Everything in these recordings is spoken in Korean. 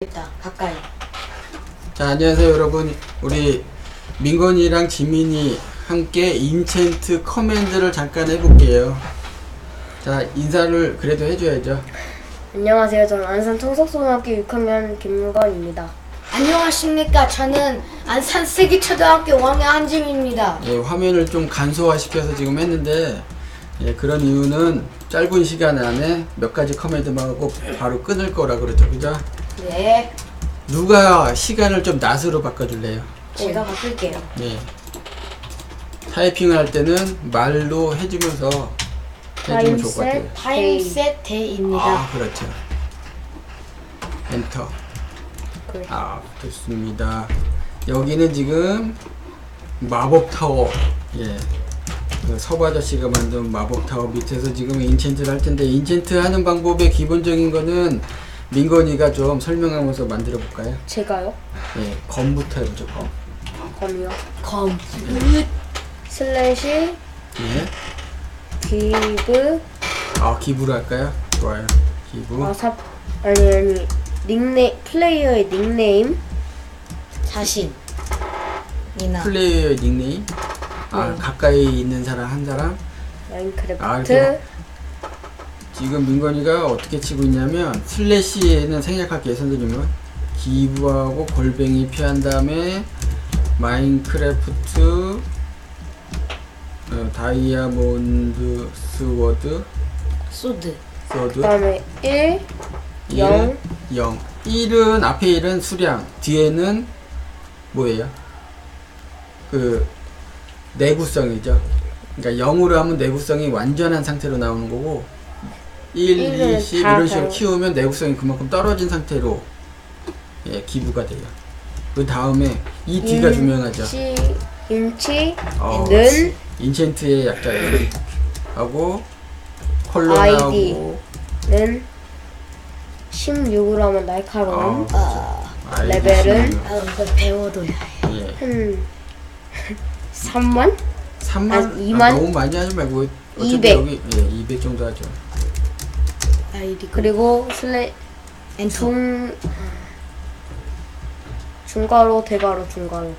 있다. 가까이. 자 안녕하세요 여러분. 우리 민건이랑 지민이 함께 인챈트 커맨드를 잠깐 해볼게요. 자 인사를 그래도 해줘야죠. 안녕하세요. 저는 안산 청석초등학교 6학년 김건입니다. 안녕하십니까? 저는 안산 세기초등학교 5학년 한지민입니다. 예, 화면을 좀 간소화시켜서 지금 했는데 예, 그런 이유는 짧은 시간 안에 몇 가지 커맨드만 하고 바로 끊을 거라 그러죠. 그죠? 네 누가 시간을 좀 낫으로 바꿔줄래요? 제가 바꿀게요 예. 타이핑을 할 때는 말로 해주면서 해주면 좋을 것 같아요 타임셋 데이입니다 아, 그렇죠. 엔터. 그래. 아, 좋습니다. 여기는 지금 마법 타워. 예. 그 서부 아저씨가 만든 마법 타워 밑에서 지금 인챈트를 할 텐데 인챈트 하는 방법의 기본적인 거는 민건이가 좀 설명하면서 만들어 볼까요? 제가요? 예, 검부터 해보죠. 검. 검이요. 검 슬래시 예. 기브 아, 기부를 할까요? 좋아요. 기부. 아 삽 아니 아니 닉네임 플레이어의 닉네임 자신 이나 플레이어의 닉네임. 아, 네. 가까이 있는 사람 한 사람. 마인크래프트 아, 이렇게 지금 민건이가 어떻게 치고 있냐면 슬래시에는 생략할게요 선생님은 기부하고 골뱅이 피한 다음에 마인크래프트 어, 다이아몬드 스워드 소드 스워드 그다음에 1 일, 영. 0 1은 앞에 1은 수량 뒤에는 뭐예요? 그 내구성이죠 그러니까 0으로 하면 내구성이 완전한 상태로 나오는 거고 1, 일은 2, 10 다 이런 식으로 다르- 키우면 내구성이 그만큼 떨어진 상태로 예, 기부가 돼요 그 다음에 이 뒤가 중요하죠 인치 인치 어, 는 인챈트의 약자예요 하고 컬러 아이디. 나오고 는 16으로 하면 날카로움 어, 아이디 레벨은? 아 이거 배워둬야 해 예. 한 3만 3만? 아, 2만? 너무 많이 하지 말고 어차피 200. 여기 예, 200 정도 하죠. 아이디 그리고 슬래 엔터 중 중가로 대가로 중가로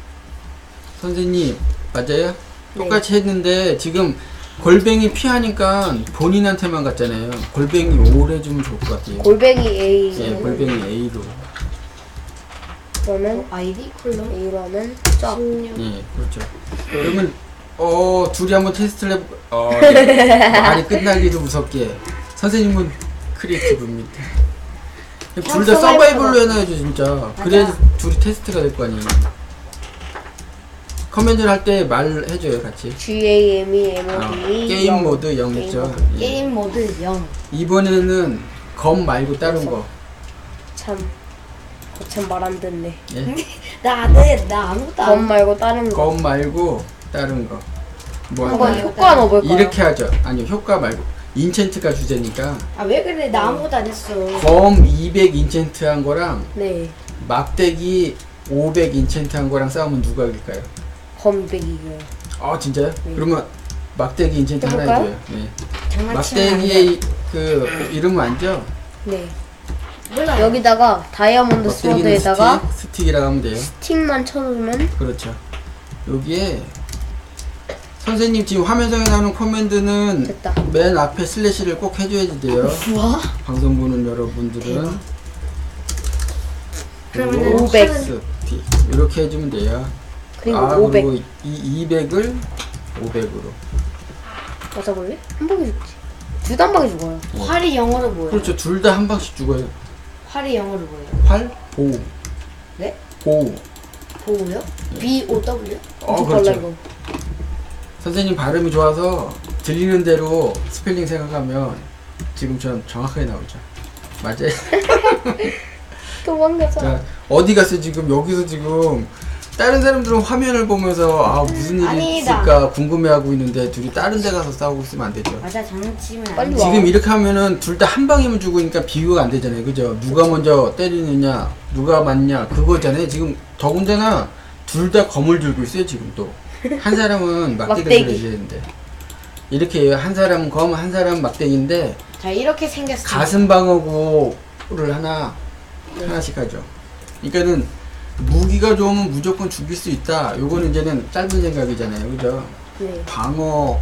선생님 맞아요? 네. 똑같이 했는데 지금 골뱅이 피하니까 본인한테만 갔잖아요. 골뱅이 5를 해주면 좋을 것 같아요. 골뱅이 A 예, 골뱅이 A로. 그러면 어, 아이디 하면 쫙16 예, 그렇죠. 그러면 어 둘이 한번 테스트를 해보. 어, 예. 말이 끝나기도 무섭게. 선생님은 크리에이티브입니다. 둘다 서바이벌 서바이벌로 해놔야죠 진짜. 그래야 둘이 테스트가 될 거 아니에요. 커맨드를 할 때 말 해줘요 같이. G A M E M O 어, D 게임 모드 0 게임 있죠. 모드. 예. 게임 모드 0 이번에는 검 말고 다른 거. 참 거참 말 안 듣네. 예? 나 안 해 나 아무것도 검 안 말고 다른 거. 검 말고 다른 거. 뭐 한번 할까요? 효과 넣어볼까요? 이렇게 하죠. 아니요 효과 말고 인챈트가 주제니까 아 왜 그래 나 아무것도 안 했어 검 200 인챈트 한 거랑 네. 막대기 500 인챈트 한 거랑 싸우면 누가 이길까요? 검 200이고요. 아 진짜요? 네. 그러면 막대기 인챈트 하나 해볼까요? 해줘요. 네. 장난치면 안 돼 막대기의 그 이름 알죠? 네. 몰라 여기다가 다이아몬드 막대기는 스워드에다가 스틱, 스틱이라고 하면 돼요. 스틱만 쳐놓으면 그렇죠. 여기에 선생님 지금 화면상에 나오는 커맨드는 됐다. 맨 앞에 슬래시를 꼭 해줘야지 돼요. 우와 방송 보는 여러분들은 그러면은 500. 스틱 이렇게 해주면 돼요. 그리고 아 500. 그리고 이 200을 500으로. 맞아볼래? 한 방에 죽지. 둘 다 한 방에 죽어요. 활이 영어로 뭐예요? 그렇죠. 둘 다 한 방씩 죽어요. 활이 영어로 뭐예요? 활 보우. 네? 보우. 보우요? B O W? 어 엄청 빨라, 그렇죠. 이거. 선생님 발음이 좋아서 들리는 대로 스펠링 생각하면 지금처럼 정확하게 나오죠. 맞아요. 도망가자. 자, 어디 갔어 지금 여기서 지금 다른 사람들은 화면을 보면서 아 무슨 일이 아니다. 있을까 궁금해하고 있는데 둘이 다른 데 가서 싸우고 있으면 안 되죠. 맞아 장난치면 안 빨리 돼. 와. 지금 이렇게 하면은 둘 다 한 방이면 죽으니까 비교가 안 되잖아요. 그죠? 누가 먼저 때리느냐, 누가 맞냐, 그거잖아요. 지금 더군다나 둘 다 검을 들고 있어요, 지금 또. 한 사람은 막대기를 막대기. 들어야 되는데. 이렇게. 한 사람은 검, 한 사람은 막대기인데, 자 이렇게 생겼어 가슴 방어구를 하나 네. 하나씩 하죠. 그러니까는 무기가 좋으면 무조건 죽일 수 있다. 요거는 이제는 짧은 생각이잖아요. 그죠? 네. 방어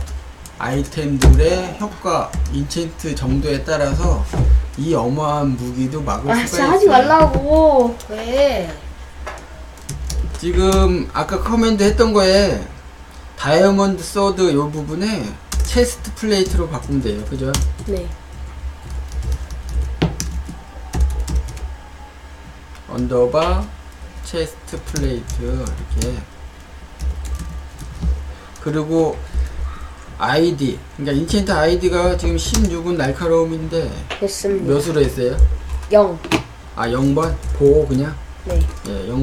아이템들의 효과, 인챈트 정도에 따라서 이 어마한 무기도 막을 아 수가 진짜 있어요. 하지 말라고. 왜? 지금 아까 커맨드 했던 거에 다이아몬드 소드 요 부분에 체스트 플레이트로 바꾸면 돼요. 그죠? 네. 언더바 체스트 플레이트 이렇게 그리고 아이디 그러니까 인챈트 아이디가 지금 16은 날카로움인데 됐습니다. 몇으로 했어요? 0. 아 0번 보호 그냥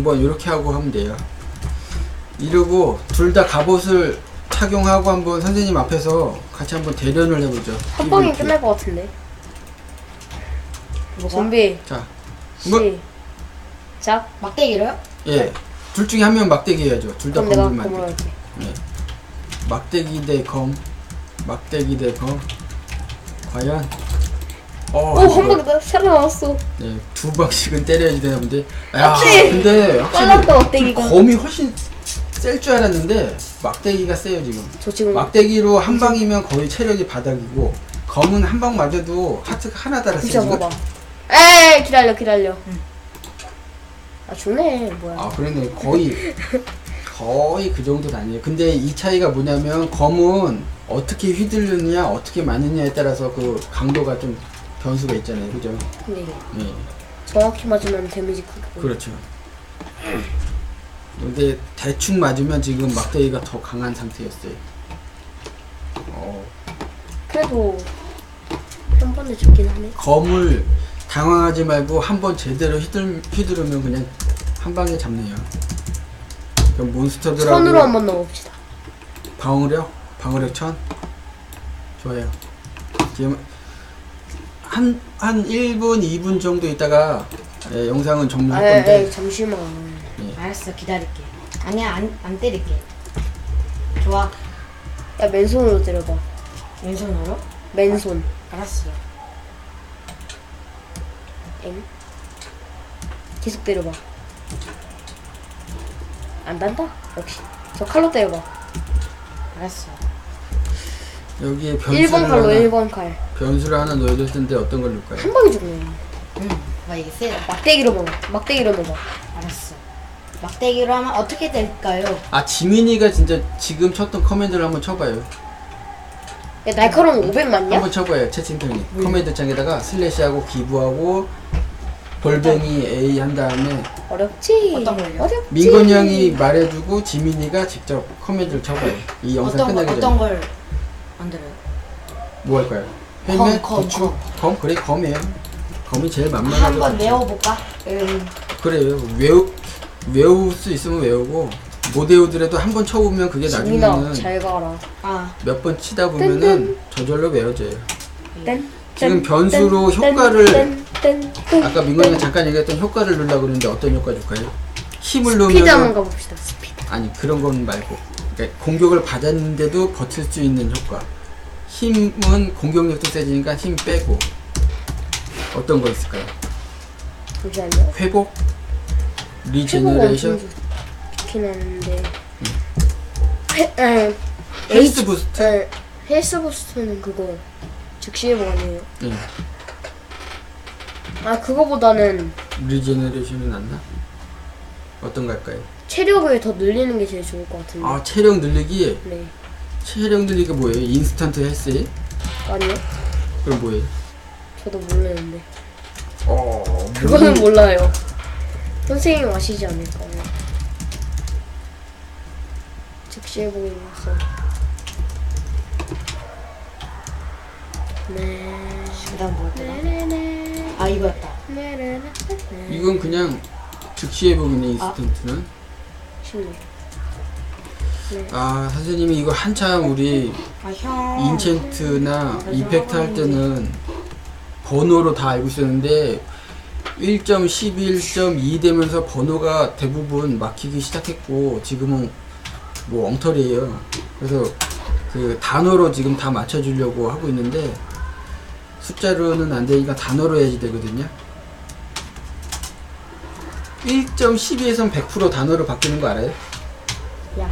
0번 이렇게 하고 하면 돼요 이러고 둘 다 갑옷을 착용하고 한번 선생님 앞에서 같이 한번 대련을 해보죠 한 방에 이렇게. 끝날 것 같은데. 준비. 자 뭐? 시작. 막대기로요? 예. 둘 중에 한 명 막대기 해야죠 둘 다 그럼 내가 검은 검으로 막대기 할게. 막대기 대 검, 막대기 대 검. 과연? 어, 오, 한 방에 나 살아나왔어. 네, 두 방씩은 때려야지 되는데. 야, 맞지? 근데 확실히 빨랐다, 막대기가. 검이 훨씬 셀 줄 알았는데 막대기가 세요 지금. 저 지금 막대기로 한 방이면 거의 체력이 바닥이고 검은 한 방 맞아도 하트가 하나 달았어요. 진짜 지금. 봐봐. 에이, 기다려, 기다려. 아, 죽네, 뭐야. 아, 그러네. 거의 거의 그 정도는 아니에요. 근데 이 차이가 뭐냐면 검은 어떻게 휘두르느냐, 어떻게 맞느냐에 따라서 그 강도가 좀 변수가 있잖아요. 그죠? 네. 네. 정확히 맞으면 데미지 보여. 그렇죠. 근데 대충 맞으면 지금 막대기가 더 강한 상태였어요. 어, 그래도 한 번에 죽긴 하네. 검을 당황하지 말고 한 번 제대로 휘둘, 휘두르면 그냥 한 방에 잡네요. 그럼 몬스터들하고 손으로 한 번 넣어봅시다. 방어력, 방어력 천 좋아요. 지금 한, 한 1분, 2분 정도 있다가 예, 영상은 아, 종료할 에이, 건데 에이, 잠시만. 알았어 기다릴게. 아니야 안, 안 때릴게. 좋아. 야, 맨손으로 때려봐. 왼손으로? 맨손. 알았어. 엥? 계속 때려봐. 안 단다? 역시. 저 칼로 때려봐. 알았어. 여기에 변수를 1번 칼로 하나, 1번 칼. 변수를 하나 넣어야 될 텐데 어떤 걸 넣을까요? 한 방에 죽네. 응. 와 이게 세다. 막대기로 넣어. 막대기로 넣어봐. 알았어. 막대기로 하면 어떻게 될까요? 아 지민이가 진짜 지금 쳤던 커맨드를 한번 쳐봐요. 야, 날카로운 500 맞냐? 한번 쳐봐요 채팅창에 커맨드 창에다가 슬래시하고 기부하고 골뱅이 A 한 다음에 어렵지? 어떤 걸요? 어렵지? 민건 형이 말해주고 지민이가 직접 커맨드를 쳐봐요. 이 영상 어떤 걸 끝나기 어떤 전에 걸 만들어요? 뭐 할까요? 검, 헬멧, 검, 부츠, 검. 검 그래 검이에요. 검이 제일 만만하죠. 한번 외워볼까? 음. 그래요. 외우 외울 수 있으면 외우고 못 외우더라도 한 번 쳐보면 그게 나중에는 잘 가라. 아 몇 번 치다 보면은 저절로 외워져요. 땐, 지금 땐, 변수로 땐, 효과를 아까 민건이가 잠깐 얘기했던 효과를 넣으려고 그러는데 어떤 효과 줄까요? 힘을 스피드 한번 넣으면 가봅시다. 스피드. 아니 그런 건 말고 그러니까 공격을 받았는데도 버틸 수 있는 효과 힘은 공격력도 세지니까 힘 빼고 어떤 거 있을까요? 잠시만요. 회복? 리제너레이션? 좋긴 한데. 헬, 에, 헬스 부스트? 에, 헬스 부스트는 그거 즉시 회복 아니에요. 네. 아 그거보다는 리제너레이션이 낫나? 어떤 거 할까요? 체력을 더 늘리는 게 제일 좋을 것 같은데. 아 체력 늘리기 네. 체력 늘리기가 뭐예요? 인스턴트 헬스? 아니요. 그럼 뭐예요? 저도 모르는데. 어 그거는 몰라요. 선생님 아시지 않을까요? 즉시 회복이라서. 네. 그다음 뭐였더라? 네네네. 아 이거였다. 네네네. 이건 그냥 즉시 회복이네 인스턴트는 쉽네. 아 선생님이 이거 한참 우리 아 형. 인챈트나 이펙트 할 때는 번호로 다 알고 있었는데 1.11.2 되면서 번호가 대부분 막히기 시작했고 지금은 뭐 엉터리예요. 그래서 그 단어로 지금 다 맞춰주려고 하고 있는데 숫자로는 안 되니까 단어로 해야지 되거든요. 1.12에선 100% 단어로 바뀌는 거 알아요? 야,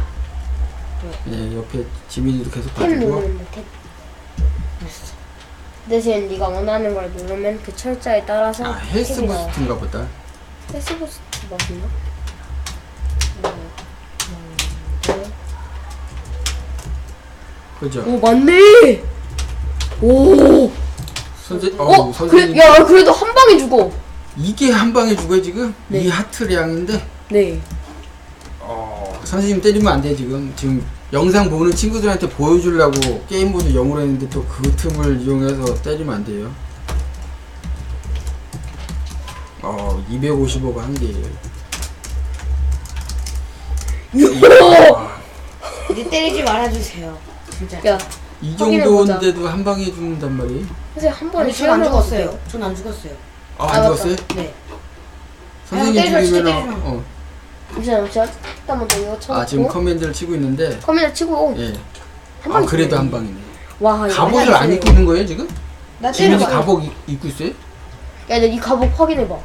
예, 옆에 지민이도 계속 탭 봐주고. 누르면 돼, 탭. 대신 네가 원하는 걸 누르면 그 철자에 따라서 아, 헬스 나와. 부스트인가 보다. 헬스 부스트 맞나? 그죠? 오 맞네. 오. 선생, 어, 어, 선생님. 그래, 야 그래도 한 방에 죽어. 이게 한 방에 죽어요, 지금? 네. 이 하트량인데? 네. 어, 선생님 때리면 안 돼, 지금. 지금 영상 보는 친구들한테 보여주려고 게임 모드 0으로 했는데 또 그 틈을 이용해서 때리면 안 돼요. 어, 255가 한 개예요. 와, 이제 때리지 말아주세요. 진짜. 야, 이 확인해보자. 정도인데도 한 방에 죽는단 말이에요? 선생님 한 번에 아니, 전안 시간을 죽었어요. 전 안 죽었어요. 아, 아, 안 맞다. 죽었어요? 네. 선생님 죽이면 마. 어. 잠시만 잠시만. 일단 먼저 이거 쳐놓고. 아, 지금 커맨드를 치고 있는데 컴퓨터 치고 예. 한 아, 그래도. 한 방이네. 와, 이거 갑옷을 안. 입고 있는 거예요, 지금? 나 지민이 때려봐. 갑옷 입- 입고 있어요? 야, 내이 갑옷 확인해봐.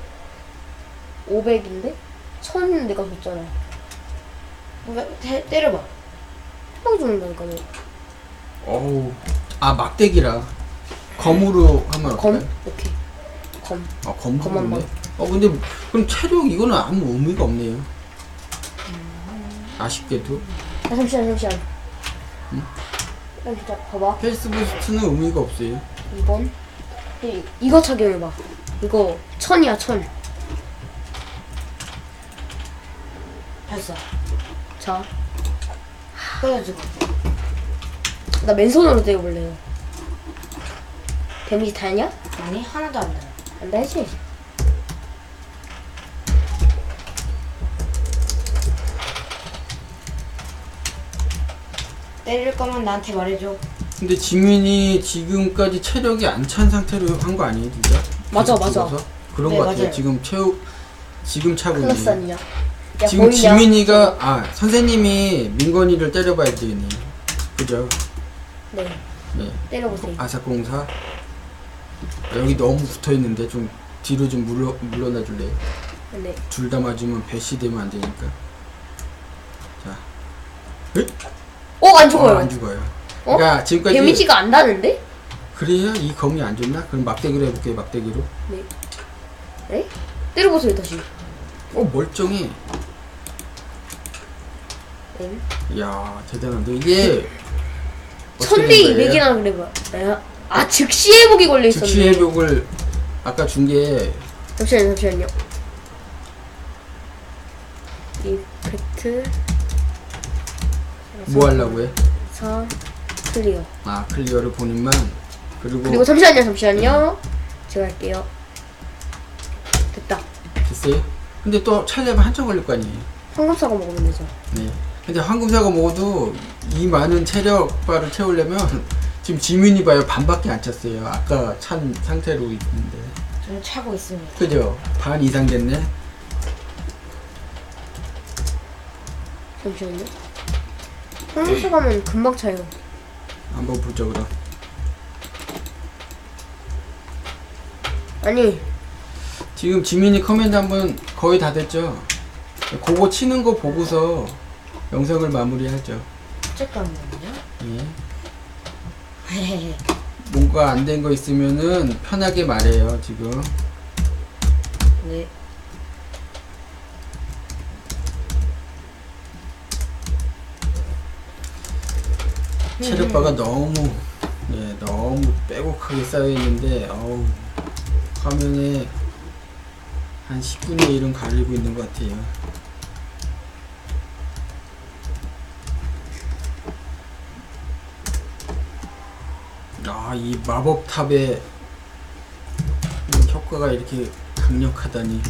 500인데? 1000 내가 줬잖아. 때- 때려봐. 한 방에 죽는다니까, 너. 어우. 아, 막대기라. 검으로 검? 어떨까요? 오케이. 검. 아, 검검한 부르네. 어, 근데 그럼 체력 이거는 아무 의미가 없네요. 아쉽게도. 아, 잠시만, 잠시만. 야, 진짜, 봐봐. 헬스 부스트는 의미가 없어요. 2번. 이, 이거 착용해봐. 이거, 천이야, 천. 발사. 자, 끊어지고. 나 맨손으로 때려볼래요. 데미지 다냐? 아니, 하나도 안 돼. 안 되지? 때릴 거면 나한테 말해줘. 근데 지민이 지금까지 체력이 안 찬 상태로 한 거 아니에요, 진짜? 맞아, 계속 맞아. 죽어서? 그런 네, 거 같아요. 맞아요. 지금 체육 지금 차고 있네요. 클래스 아니냐? 야, 지금 보이냐? 지민이가 아 선생님이 민건이를 때려봐야 되겠네. 그죠? 네, 네. 때려보세요. 아사공사 여기 너무 붙어 있는데 좀 뒤로 좀 물러 물러나 줄래요? 네. 둘 다 맞으면 배시 되면 안 되니까. 자, 으이! 어, 안 어, 죽어요. 안 죽어요. 어? 그러니까 지금까지 데미지가 안 나는데? 그래야 이 검이 안 좋나? 그럼 막대기로 해볼게요. 막대기로. 네? 때려보세요, 다시. 어 멀쩡해. 네. 이야 대단한데 이게 어떻게 천리 된 거예요? 200이나 그래봐. 야, 아, 즉시 회복이 걸려 있었네. 즉시 회복을 아까 준 게 잠시만요, 잠시만요. 이펙트. 뭐 하려고 해? 4 클리어. 아 클리어를 본인만 그리고, 그리고 잠시만요, 잠시만요. 제가 할게요. 됐다. 됐어요? 근데 또 차려면 한참 걸릴 거 아니에요? 황금사과 먹으면 되죠. 네. 근데 황금사가 먹어도 이 많은 체력 바를 채우려면 지금 지민이 봐요 반밖에 안 찼어요. 아까 찬 상태로 있는데 저는 차고 있습니다. 그죠? 반 이상 됐네. 잠시만요. 황금사과면 금방 차요. 한번 보죠 그럼. 아니, 지금 지민이 커맨드 한번 거의 다 됐죠? 그거 치는 거 보고서 영상을 마무리하죠. 잠깐만요. 예. 뭔가 안 된 거 있으면은 편하게 말해요 지금. 네. 체력바가 너무 예 너무 빼곡하게 쌓여 있는데 어우 화면에 한 10분의 1은 가리고 있는 것 같아요. 아 이 마법탑의 이 효과가 이렇게 강력하다니.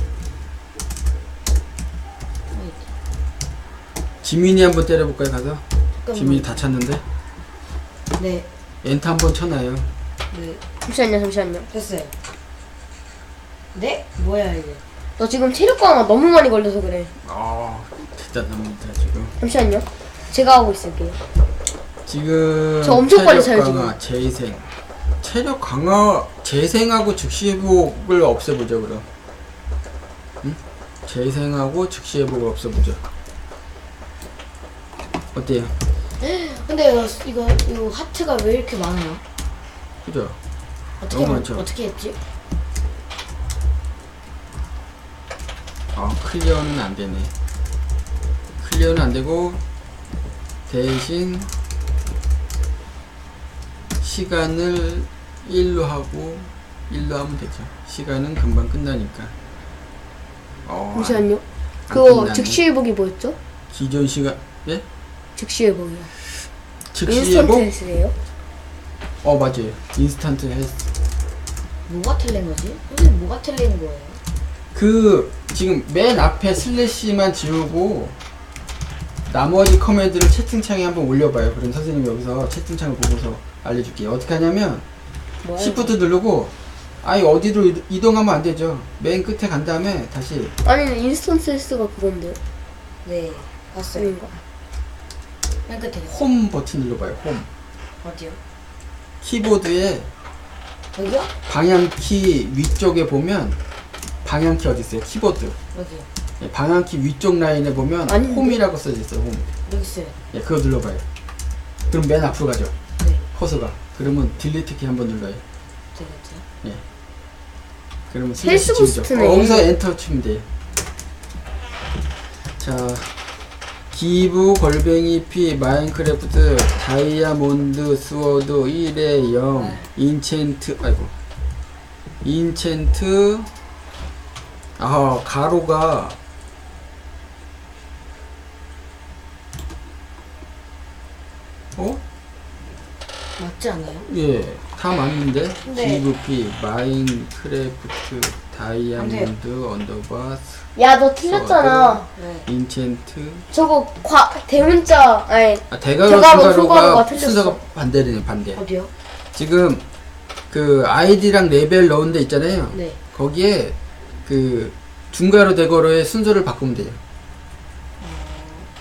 지민이 한번 때려볼까요 가서? 지민이 다 찼는데 네. 엔터 한번 쳐놔요. 네. 잠시만요, 잠시만요. 됐어요. 네? 뭐야 이게? 너 지금 체력 강화 너무 많이 걸려서 그래. 아 대단합니다 지금. 잠시만요. 제가 하고 있을게요. 지금 저 엄청 빨리 차요, 체력 강화, 재생, 체력 강화, 재생하고 즉시 회복을 없애보죠 그럼. 응? 재생하고 즉시 회복을 없애보죠. 어때요? 근데 이거, 이거, 이거 하트가 왜 이렇게 많아요? 그죠? 어떻게, 너무 많죠? 어떻게 했지? 아, 클리어는 안 되네. 클리어는 안 되고, 대신, 시간을 1로 하고, 1로 하면 되죠. 시간은 금방 끝나니까. 어, 잠시만요. 안 그거 끝나네. 즉시 회복이 뭐였죠? 기존 시간, 예? 즉시 회복이요. 즉시 인스턴트? 헬스예요? 어, 맞아요. 인스턴트 헬스. 뭐가 틀린 거지? 선생님 뭐가 틀린 거예요? 그 지금 맨 앞에 슬래시만 지우고 나머지 커맨드를 채팅창에 한번 올려봐요. 그럼 선생님 여기서 채팅창을 보고서 알려줄게요. 어떻게 하냐면 뭐야? Shift 누르고 아예 어디로 이동- 이동하면 안 되죠. 맨 끝에 간 다음에 다시 아니 인스턴트 헬스가 그건데요. 네, 봤어요. 아닌가? 맨 끝에 홈 버튼 눌러봐요. 홈 어디요? 키보드에 여기요? 방향키 위쪽에 보면 방향키 어디 있어요? 키보드 여기요. 예, 방향키 위쪽 라인에 보면 아닌데? 홈이라고 써져 있어요. 홈. 여기 있어요. 예, 그거 눌러봐요. 그럼 맨 앞으로 가죠. 네, 커서가. 그러면 딜리트 키 한번 눌러요. 되겠죠? 그러면 헬스 슬래시. 부스트네. 어, 거기서 엔터 치면 돼요. 자, 기브 골뱅이 피 마인크래프트 다이아몬드 스워드 1에 0 네. 인챈트 아이고 인챈트 아 가로가 맞지 않아요? 예, 다 맞는데 네. GVP 마인크래프트 다이아몬드 언더바 야 너 틀렸잖아. 네. 인챈트 저거 과 대문자 아니 아 대가로 대가로, 순가로가 순가로가 틀렸어. 순서가 반대네요 반대 어디요? 지금 그 아이디랑 레벨 넣은 데 있잖아요 네. 거기에 그 중가로 대거로의 순서를 바꾸면 돼요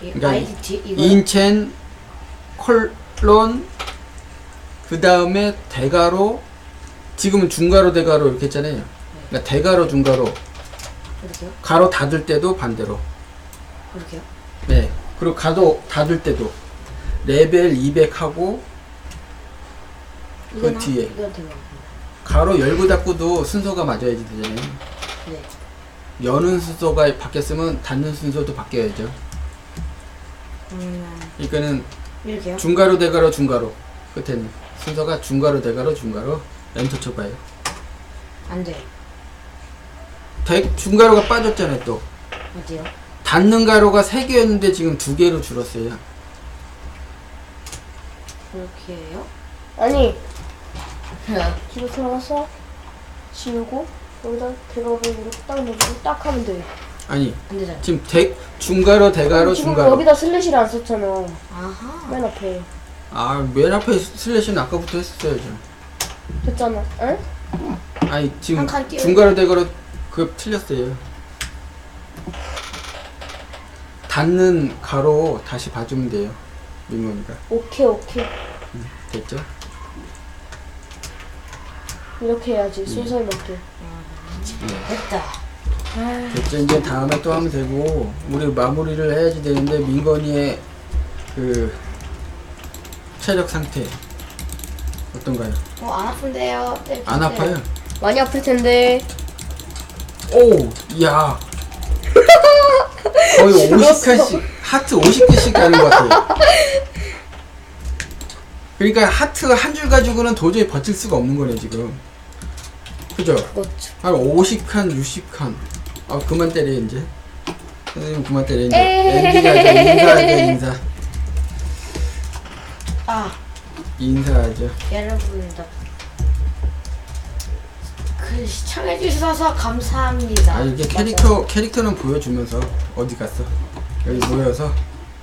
이 그러니까 아이디 뒤 이거 인첸 콜론 그 다음에 대가로 지금은 중가로 대가로 이렇게 했잖아요 그러니까 대가로 중가로 이렇게요? 가로 닫을 때도 반대로 이렇게요? 네 그리고 가로 닫을 때도 레벨 200 하고 그 이건 뒤에. 이건. 가로 열고 닫고도 순서가 맞아야지 되잖아요 네. 여는 순서가 바뀌었으면 닫는 순서도 바뀌어야죠 음, 그러니까는 이렇게요? 중가로 대가로 중가로 끝에는 순서가 중가로 대가로 중가로 엔터 쳐봐요 안 돼요. 대, 중가로가 빠졌잖아요 또 어디요? 닫는 가로가 3개였는데 지금 2개로 줄었어요 그렇게 해요? 아니 집에 들어가서 지우고 여기다 대가로 이렇게 딱 누르고 딱 하면 돼. 아니 안 되잖아요. 지금 대, 대가로 지금 중가로 여기다 슬래시를 안 썼잖아. 아하. 맨 앞에 아맨 앞에 슬래시는 아까부터 했었어야죠 됐잖아. 응? 아니 지금 한칸 띄워. 중가로 대가로 그 틀렸어요 닫는 가로 다시 봐주면 돼요 민건이가 오케이 오케이 됐죠? 이렇게 해야지 순서에 맞게. 네. 됐다. 아, 됐죠 이제 다음에 또 하면 되고 우리 마무리를 해야지 되는데 민건이의 그 체력 상태 어떤가요? 어, 안 아픈데요? 네, 안 네. 아파요? 많이 아플 텐데. 오, 야. 거의 죽었어. 50칸씩, 하트 50개씩 가는 것 같아요. 그러니까 하트 한 줄 가지고는 도저히 버틸 수가 없는 거네, 지금. 그죠? 그렇죠. 한 50칸, 60칸. 아, 그만 때려, 이제. 선생님, 그만 때려, 이제. 엔딩하자, 인사하자, 인사. 아, 인사하죠. 여러분, 그 시청해 주셔서 감사합니다. 아, 이게 캐릭터, 캐릭터는 보여주면서 어디 갔어? 여기 모여서.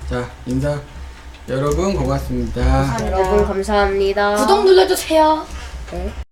자, 인사. 여러분, 고맙습니다. 감사합니다. 여러분 감사합니다. 구독 눌러주세요. 네.